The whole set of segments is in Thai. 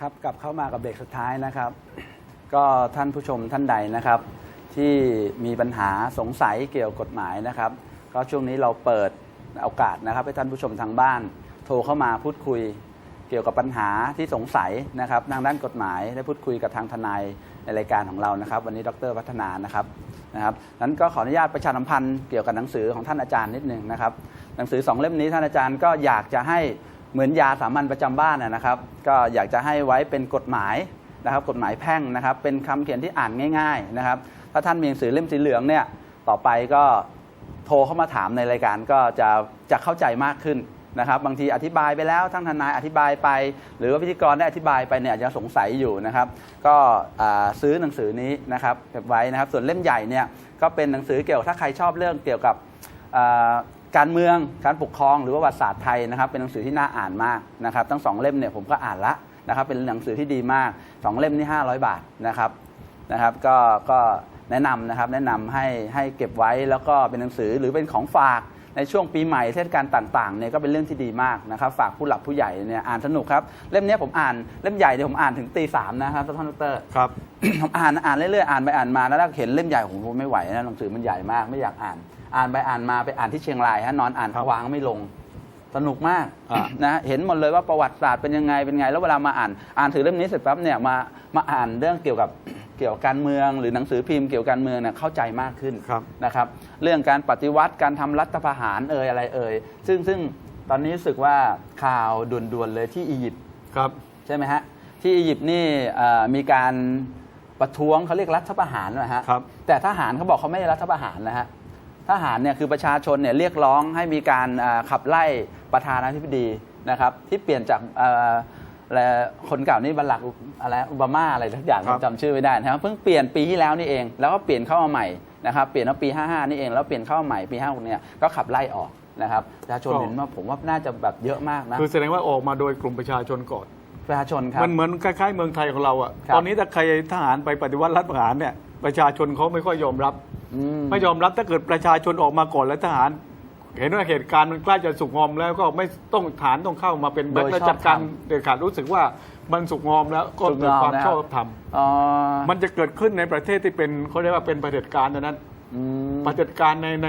ครับกลับเข้ามากับเบรกสุดท้ายนะครับ ก็ท่านผู้ชมท่านใดนะครับ ที่มีปัญหาสงสัยเกี่ยวกฎหมายนะครับ ก็ช่วงนี้เราเปิดโอกาสนะครับ ให้ท่านผู้ชมทางบ้าน โทรเข้ามาพูดคุยเกี่ยวกับปัญหาที่สงสัยนะครับทางด้านกฎหมายได้พูดคุยกับทางทนายในรายการของเรานะครับ วันนี้ดรวัฒนานะครับนะครับนั้นก็ขออนุญาตประชาสัมพันธ์เกี่ยวกับหนังสือของท่านอาจารย์นิดนึงนะครับ หนังสือสองเล่มนี้ท่านอาจารย์ก็อยากจะให้ เหมือนยาสามัญประจำบ้านนะครับ ก็อยากจะให้ไว้เป็นกฎหมายนะครับกฎหมายแพ่งนะครับ เป็นคำเขียนที่อ่านง่าย ๆนะครับ ถ้าท่านมีหนังสือเล่มสีเหลืองเนี่ยต่อไปก็โทรเข้ามาถามในรายการก็จะจะเข้าใจมากขึ้นนะครับ บางทีอธิบายไปแล้วทั้งทนายอธิบายไป หรือว่าพิธีกรได้อธิบายไปเนี่ยอาจจะสงสัยอยู่นะครับ ก็ซื้อหนังสือนี้นะครับเก็บไว้นะครับ ส่วนเล่มใหญ่เนี่ยก็เป็นหนังสือเกี่ยวกับถ้าใครชอบเรื่องเกี่ยวกับ การเมืองการปกครองหรือว่าประวัติศาสตร์ไทยนะครับเป็นหนังสือที่น่าอ่านมากนะครับทั้งสองเล่มเนี่ยผมก็อ่านละนะครับเป็นหนังสือที่ดีมากสองเล่มนี่500 บาทนะครับนะครับก็ก็แนะนำนะครับแนะนำให้ให้เก็บไว้แล้วก็เป็นหนังสือหรือเป็นของฝาก ในช่วงปีใหม่เทศกาลต่างๆเนี่ยก็เป็นเรื่องที่ดีมากนะครับฝากผู้หลักผู้ใหญ่เนี่ยอ่านสนุกครับเล่มเนี้ยผมอ่านเล่มใหญ่เนี่ยผมอ่านถึงตีสามนะครับท่านดรครับผมอ่านอ่านเรื่อยๆอ่านไปอ่านมาแล้วเห็นเล่มใหญ่ผมไม่ไหวนะหนังสือมันใหญ่มากไม่อยากอ่าน อ่านไปอ่านมาไปอ่านที่เชียงรายฮะนอนอ่านครับวางไม่ลงสนุกมากอ่านะเห็นหมดเลยว่าประวัติศาสตร์เป็นยังไงเป็นไง แล้วเวลามาอ่านอ่านถือเล่มนี้เสร็จปั๊บเนี่ยมามาอ่านเรื่องเกี่ยวกับ เกี่ยวกับการเมือง หรือหนังสือพิมพ์เกี่ยวกับการเมืองเนี่ยเข้าใจมากขึ้นครับ นะครับ เรื่องการปฏิวัติการทำรัฐประหารเอ่ยอะไรเอ่ยซึ่งซึ่งตอนนี้รู้สึกว่าข่าวด่วนๆเลยที่อียิปต์ครับ ใช่ไหมฮะที่อียิปต์นี่เอ่อมีการประท้วงเขาเรียกรัฐประหารนะฮะครับ แต่ทหารเขาบอกเขาไม่ได้รัฐประหารนะฮะทหารเนี่ยคือประชาชนเนี่ยเรียกร้องให้มีการเอ่อขับไล่ประธานาธิบดีนะครับที่เปลี่ยนจากเอ่อ อะไรคนเก่านี่บัลลักอะไรโอบามาอะไรทุกอย่างครับผมจำชื่อไม่ได้นะครับเพิ่งเปลี่ยนปีที่แล้วนี่เอง แล้วก็เปลี่ยนเข้ามาใหม่นะครับเปลี่ยนมาปี 55 นี่เอง แล้วเปลี่ยนเข้ามาใหม่ปี56เนี่ยก็ขับไล่ออกนะครับประชาชนเห็นว่าผมว่าน่าจะแบบเยอะมากนะคือแสดงว่าออกมาโดยกลุ่มประชาชนก่อนประชาชนครับมันเหมือนคล้ายๆเมืองไทยของเราอะครับตอนนี้ถ้าใครทหารไปปฏิวัติรัฐประหารเนี่ยประชาชนเขาไม่ค่อยยอมรับอืมไม่ยอมรับถ้าเกิดประชาชนออกมาก่อนแล้วทหาร เห็นว่าเหตุการณ์มันใกล้จะสุกงอมแล้วก็ไม่ต้องฐานต้องเข้ามาเป็นแบ็คโดยและชอบจัดการธรรมเด็ดขาดรู้สึกว่ามันสุกงอมแล้วก็สุกงอมเกิดความแล้วชอบธรรมอ๋อมันจะเกิดขึ้นในประเทศที่เป็นเขาเรียกว่าเป็นเผด็จการเท่านั้นอืมปฏิบัติการในใน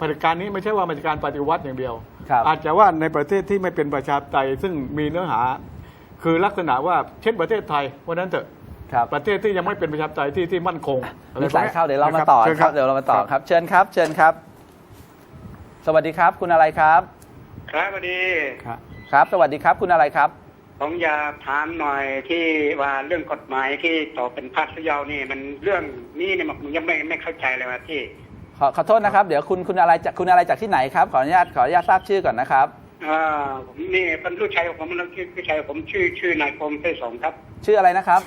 ปฏิบัติการนี้ไม่ใช่ว่ามันจะการปฏิวัติอย่างเดียวครับอาจจะว่าในประเทศที่ไม่เป็นประชาธิปไตยซึ่งมีเนื้อหา คือลักษณะว่าเช่นประเทศไทยวันนั้นเถอะครับประเทศที่ยังไม่เป็นประชาธิปไตยที่ที่มั่นคงอะไรมีพวกสายนี้เข้าเดี๋ยวเรามาต่อชิญครับเดี๋ยวเรามาต่อครับ เชิญครับ เชิญครับ สวัสดีครับ คุณอะไรครับครับสวัสดีครับครับ สวัสดีครับ คุณอะไรครับผมอยากถามหน่อยที่ว่าเรื่องกฎหมายที่ต่อเป็นพาสยาวนี่ มันเรื่องนี้เนี่ยผมยังไม่ไม่เข้าใจเลยว่าที่ขอขอโทษนะครับ เดี๋ยวคุณคุณอะไรจากคุณอะไรจากที่ไหนครับ ขออนุญาตขออนุญาตทราบชื่อก่อนนะครับอ่าผมนี่เป็นลูกชายของผมแล้วชื่อลูกชายของผมชื่อชื่อนายพงษ์ชัยสมครับ ชื่ออะไรนะครับ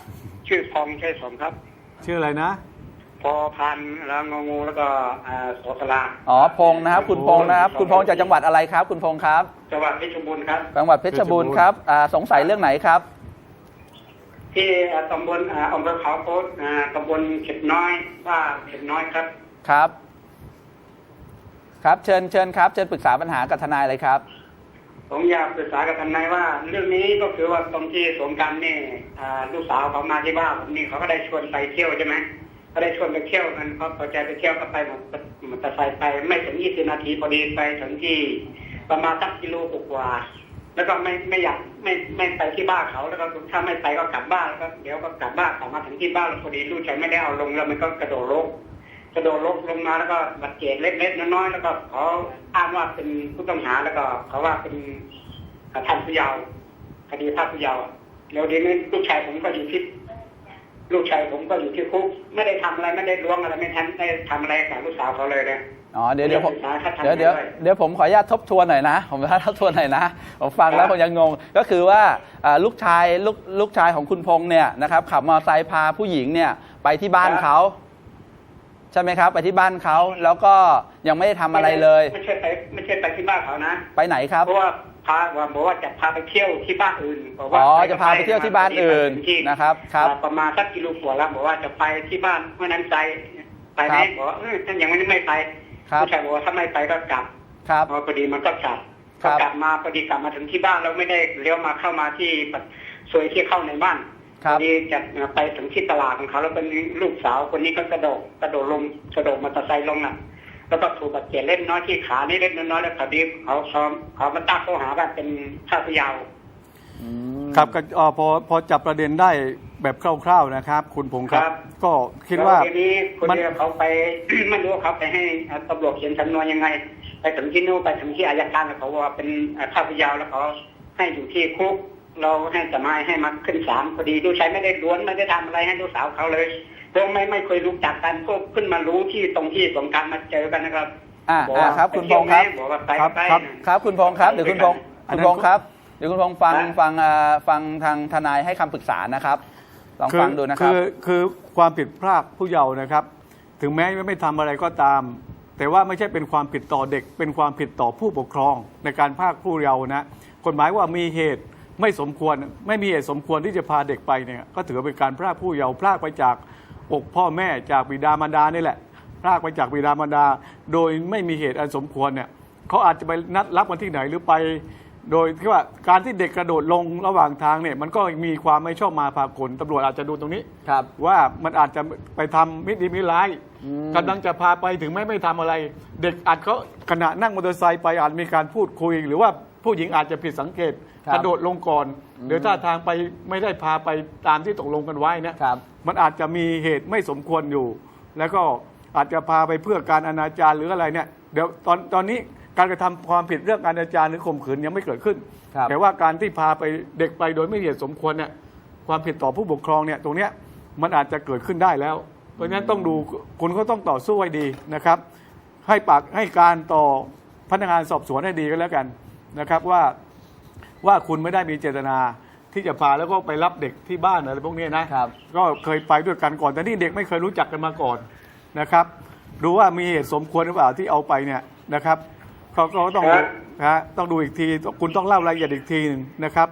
ชื่อพองษ์ชัยสมครับ ชื่ออะไรนะ พอพันแล้วงองูแล้วก็อ่าสอสลาอ๋อพงษ์นะครับ คุณพงษ์นะครับ คุณพงษ์จากจังหวัดอะไรครับ คุณพงษ์ครับ จังหวัดเพชรบูรณ์ครับจังหวัดเพชรบูรณ์ครับอ่าสงสัยเรื่องไหนครับ ที่อ่าตำบลอ่าอำเภอเขาโคตอ่าตำบลเข็ดน้อยว่าเข็ดน้อยครับครับ ครับเชิญเชิญครับเชิญปรึกษาปัญหากับทนายเลยครับผมอยากปรึกษากับทนายว่า เรื่องนี้ก็คือว่าตรงที่สงกรารนี่อ่าลูกสาวเขามาที่บ้านผมนี่เขาก็ได้ชวนไปเที่ยวใช่ไหม ก็ได้ชวนไปเที่ยวกันเขาพอใจไปเที่ยวก็ไปหมดมอเตอร์ไซค์ไป ไม่ถึงยี่สิบนาทีพอดีไปถึงที่ประมาณสักกิโลกว่าแล้วก็ไม่ไม่อยากไม่ไม่ไปที่บ้านเขาแล้วก็ถ้าไม่ไปก็กลับบ้านแล้วก็เดี๋ยวก็กลับบ้านกลับมาถึงที่บ้านพอดีลูกชายไม่ได้เอาลงแล้วมันก็กระโดดลงกระโดดลงลงมาแล้วก็บาดเจ็บเล็กๆน้อยๆแล้วก็เขาอ้างว่าเป็นผู้ต้องหาแล้วก็เขาว่าเป็นกระทำผู้เยาว์คดีพรากผู้เยาว์แล้วเดี๋ยวนี้ลูกชายผมก็อยู่ที่ ลูกชายผมก็อยู่ที่คุกไม่ได้ทำอะไรไม่ได้ล้วงอะไรไม่ทันได้ทำอะไรกับลูกสาวเขาเลยนะอ๋อเดี๋ยวเดี๋ยวผมปรึกษาถ้าทำเดี๋ยวเดี๋ยวได้เดี๋ยวผมขออนุญาตทบทวนหน่อยนะ ผมขออนุญาตทบทวนหน่อยนะ ผมฟังแล้วครับผมยังงง ก็คือว่าอ่าลูกชายลูกลูกชายของคุณพงษ์เนี่ยนะครับขับมอเตอร์ไซค์พาผู้หญิงเนี่ยไปที่บ้านเขาใช่ไหมครับ ไปที่บ้านเขาแล้วก็ยังไม่ได้ทำอะไรเลย ไม่ใช่ไปไม่ใช่ไปที่บ้านเขานะ ไปไหนครับเพราะว่า พาว่าบอกว่าจะพาไปเที่ยวที่บ้านอื่นบอกว่าอ๋อจะพาไปเที่ยวที่บ้านอื่นที่นะครับครับอ่าประมาณสักกิโลกว่าแล้วบอกว่าจะไปที่บ้านเมื่อนั้นใจไปไหมครับบอกว่าเออท่านยังไม่ได้ไม่ไปครับผู้ชายบอกว่าถ้าไม่ไปก็กลับครับพอพอดีมันก็กลับครัก็บกลับมาพอดีกลับมาถึงที่บ้านเราไม่ได้เลี้ยวมาเข้ามาที่ซวยที่เข้าในบ้านครับพอดีจะไปถึงที่ตลาดของเขาแล้วเป็นลูกสาวคนนี้ก็กระโดดกระโดดลงกระโดดมอเตอร์ไซค์ลงน่ะ แล้วก็ถูกบาดเจ็บเล็กน้อยที่ขานี่เล็กน้อยแล้วพอดีเขาเขาเขามาตั้งข้อหาว่าเป็นฆ่าพยาวอืมครับก็เอ่อพอพอจับประเด็นได้แบบคร่าวๆนะครับ คุณพงศ์ครับครับก็คิดว่าแล้วทีนี้คนมันเดียวเขาไปไม่รู้ว่าเขาไปให้ตำรวจเขียนสำนวนยังไง ไปถึงที่นู่นไปถึงที่อายการเขาว่าเป็นข้าพยาวแล้วเขาให้อยู่ที่คุกเราให้จำนายให้มาขึ้นศาลพอดีดูกชายไม่ได้ล้วนไม่ได้ทำอะไรให้ลูกสาวเขาเลย เพราะไม่ไม่เคยรู้จักกันก็ขึ้นมารู้ที่ตรงที่สงกรารมาเจอกันนะครับอ่าบอกอ่าว่าครับ คุณพงศ์ครับไปเที่ยวไหมบอกว่าไปครับไปครับครับคุณพงศ์ครับเดี๋ยวคุณพงศ์อันคุณนั้นพงศ์ครับเดี๋ยวคุณพงศ์ฟังนะฟังอ่าฟังทางทนายให้คำปรึกษานะครับลองฟังดูนะครับคือคือความผิดพลาดผู้เยาว์นะครับ ถึงแม้ไม่ทำอะไรก็ตาม แต่ว่าไม่ใช่เป็นความผิดต่อเด็ก เป็นความผิดต่อผู้ปกครองในการพรากผู้เยาว์นะกฎหมายว่ามีเหตุไม่สมควร ไม่มีเหตุสมควรที่จะพาเด็กไปเนี่ยก็ถือว่าเป็นการพรากผู้เยาว์พรากไปจาก อกพ่อแม่จากบิดามารดานี่แหละพรากไปจากบิดามารดา โดยไม่มีเหตุอันสมควรเนี่ยเขาอาจจะไปนัดรับกันที่ไหนหรือไป โดยที่ว่าการที่เด็กกระโดดลงระหว่างทางเนี่ยมันก็มีความไม่ชอบมาพากลตำรวจอาจจะดูตรงนี้ครับว่ามันอาจจะไปทำมิดีมิร้ายอืมกำลังจะพาไปถึงแม้ไม่ทำอะไร เด็กอาจเขาขณะนั่งมอเตอร์ไซค์ไปอาจมีการพูดคุย หรือว่าผู้หญิงอาจจะผิดสังเกตครับ กระโดดลงก่อนอืมเดี๋ยวถ้าทางไปไม่ได้พาไปตามที่ตกลงกันไว้เนี่ย ครับ มันอาจจะมีเหตุไม่สมควรอยู่ แล้วก็อาจจะพาไปเพื่อการอนาจารหรืออะไรเนี่ยเดี๋ยวตอนตอนนี้การกระทำความผิดเรื่องการอนาจารหรือข่มขืนยังไม่เกิดขึ้นครับแต่ว่าการที่พาไปเด็กไปโดยไม่มีเหตุสมควรเนี่ยความผิดต่อผู้ปกครองเนี่ยตรงเนี้ยมันอาจจะเกิดขึ้นได้แล้ว เพราะฉะนั้นต้องดูคุณก็ต้องต่อสู้ให้ดีนะครับ ให้ปากให้การต่อพนักงานสอบสวนให้ดีก็แล้วกันนะครับว่าว่าคุณไม่ได้มีเจตนา ที่จะพาแล้วก็ไปรับเด็กที่บ้านอะไรพวกนี้นะครับ ก็เคยไปด้วยกันก่อนแต่นี่เด็กไม่เคยรู้จักกันมาก่อนนะครับ ดูว่ามีเหตุสมควรหรือเปล่าที่เอาไปเนี่ยนะครับเขาก็ต้องดูนะฮะต้องดูอีกทีคุณต้องเล่ารายละเอียดอีกทีหนึงนะครับ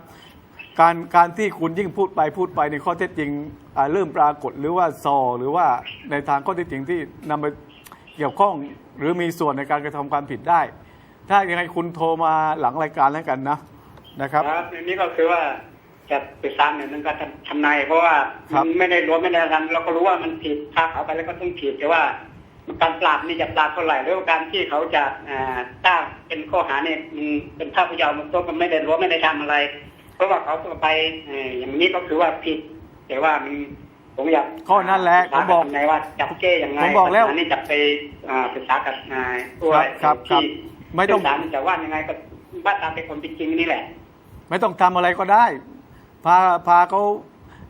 การการที่คุณยิ่งพูดไปพูดไปในข้อเท็จจริงอ่าเริ่มปรากฏหรือว่าซอหรือว่าในทางข้อเท็จจริงที่นำไปเกี่ยวข้องหรือมีส่วนในการกระทำความผิดได้ ถ้ายังไงคุณโทรมาหลังรายการแล้วกันนะนะครับครับอันนี้ก็คือว่า จะไปซ้ำเนี่ยมันก็ทำนายเพราะว่าครับมันไม่ได้รู้ไม่ได้ทำเราก็รู้ว่ามันผิดพาเขาไปแล้วก็ต้องผิดแต่ว่าการปราบนี่จะปราบเท่าไหร่หรือว่าการที่เขาจะอ่าตั้งเป็นข้อหาเนี่ยมันเป็นข้าพเจ้ามันก็มันไม่ได้รู้ไม่ได้ทำอะไร เพราะว่าเขาก็ไปเอ่ออย่างนี้ก็คือว่าผิด แต่ว่ามันผมอยากข้อนั้นแหละผมบอกในว่าจับเก้ยังไงผมบอกแล้วปัญหานี่จะไปอ่าปรึกษากับนายตัวครับครับที่ไม่ต้องซึ่ศาลจะว่ายังไงก็ว่าตามเป็นคนเป็นจริงนี่แหละ ไม่ต้องทำอะไรก็ได้ พาพาเขา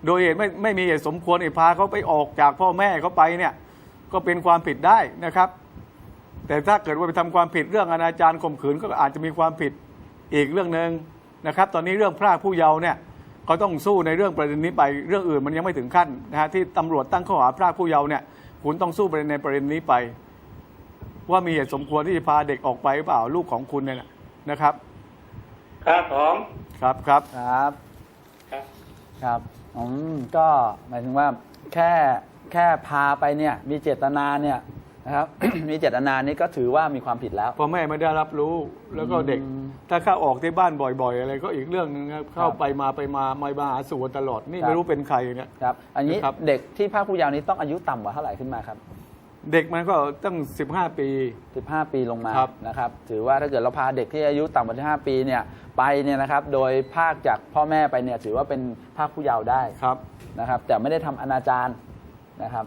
โดยเหตุไม่ไม่มีเหตุสมควรไอ้พาเขาไปออกจากพ่อแม่เขาไปเนี่ยก็เป็นความผิดได้นะครับ แต่ถ้าเกิดว่าไปทำความผิดเรื่องอนาจารข่มขืนก็อาจจะมีความผิดอีกเรื่องหนึ่งนะครับ ตอนนี้เรื่องพรากผู้เยาว์เนี่ยเขาต้องสู้ในเรื่องประเด็นนี้ไปเรื่องอื่นมันยังไม่ถึงขั้นนะฮะที่ตำรวจตั้งข้อหาพรากผู้เยาว์เนี่ยคุณต้องสู้ประเด็นในประเด็นนี้ไป ว่ามีเหตุสมควรที่จะพาเด็กออกไปหรือเปล่าลูกของคุณเนี่ยนะครับ ครับผมครับครับครับครับ ครับอืมก็หมายถึงว่าแค่แค่พาไปเนี่ยมีเจตนาเนี่ยนะครับ มีเจตนานี่ก็ถือว่ามีความผิดแล้วพ่อแม่ไม่ได้รับรู้แล้วก็เด็กอืมถ้าเข้าออกที่บ้านบ่อย ๆ อะไรก็อีกเรื่องหนึงครับเข้าไปมาไปมาไม่มาหาสู่กันตลอดนี่ครับ ไม่รู้เป็นใครเนี่ย ครับ อันนี้นะครับ เด็กที่ภาคผู้เยาว์นี้ต้องอายุต่ำกว่าเท่าไหร่ขึ้นมาครับ เด็กมันก็ตั้ง 15 ปี 15 ปีลงมาครับนะครับถือว่าถ้าเกิดเราพาเด็กที่อายุต่ำกว่า15ปีเนี่ยไปเนี่ยนะครับโดยภาคจากพ่อแม่ไปเนี่ยถือว่าเป็นภาคผู้เยาว์ได้ครับนะครับ แต่ไม่ได้ทำอนาจารนะครับ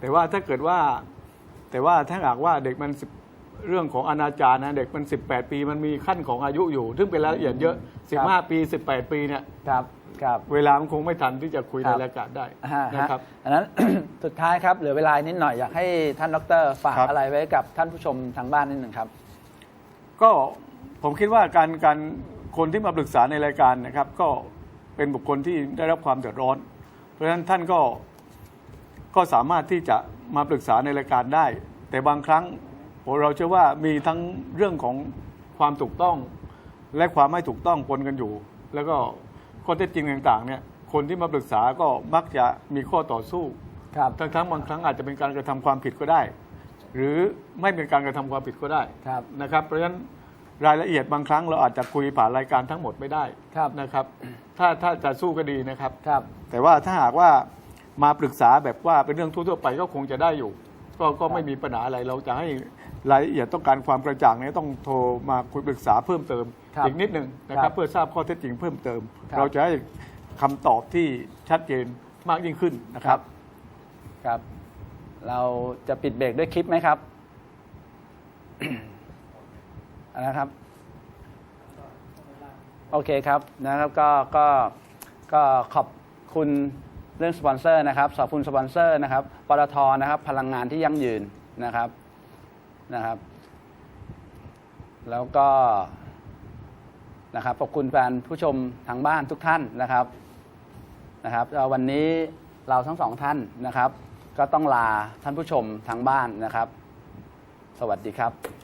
แต่ว่าถ้าเกิดว่าแต่ว่าถ้าหากว่าเด็กมัน10เรื่องของอนาจารนะเด็กมัน 18 ปีมันมีขั้นของอายุอยู่ ซึ่งเป็นรายละเอียดเยอะ 15 ปี 18 ปีเนี่ยครับ ครับเวลามันคงไม่ทันที่จะคุยครัในบรายการได้อ่าฮะนะครับอันนั้น สุดท้ายครับเหลือเวลานิดหน่อยอยากให้ท่านดรฝากครับอะไรไว้กับท่านผู้ชมทางบ้านนิดหนึ่งครับ ก็ผมคิดว่าการการคนที่มาปรึกษาในรายการนะครับ ก็เป็นบุคคลที่ได้รับความเดือดร้อน เพราะฉะนั้นท่านก็ก็สามารถที่จะมาปรึกษาในรายการได้ แต่บางครั้งเราเชื่อว่ามีทั้งเรื่องของความถูกต้อง และความไม่ถูกต้องปนกันอยู่ แล้วก็ ข้อเท็จจริงต่างๆเนี่ยคนที่มาปรึกษาก็มักจะมีข้อต่อสู้ครับทั้งทั้งๆบางครั้งอาจจะเป็นการกระทำความผิดก็ได้ หรือไม่เป็นการกระทำความผิดก็ได้ครับนะครับ เพราะฉะนั้นรายละเอียดบางครั้งเราอาจจะคุยผ่านรายการทั้งหมดไม่ได้ครับนะครับ ถ้าถ้าจะสู้ก็ดีนะครับครับ แต่ว่าถ้าหากว่ามาปรึกษาแบบว่าเป็นเรื่องทั่วๆไปก็คงจะได้อยู่ ก็ก็ไม่มีปัญหาอะไรเราจะให้รายละเอียดต้องการความกระจ่างเนี่ยต้องโทรมาคุยปรึกษาเพิ่มเติมครับ อีกนิดหนึ่งนะคครัรับบเพื่อทราบข้อเท็จจริงเพิ่มเติมครับเราจะให้คำตอบที่ชัดเจนมากยิ่งขึ้นนะคครัรับบครับ เราจะปิดเบรกด้วยคลิปไหมครับนะครับ โอเคครับนะครับก็ก็ก็ขอบคุณเรื่องสปอนเซอร์นะครับขอบคุณสปอนเซอร์นะครับปตทนะครับ พลังงานที่ยั่งยืนนะครับนะครับ แล้วก็ นะครับขอบคุณแฟนผู้ชมทางบ้านทุกท่านนะครับนะครับวันนี้เราทั้งสองท่านนะครับ ก็ต้องลาท่านผู้ชมทางบ้านนะครับ สวัสดีครับ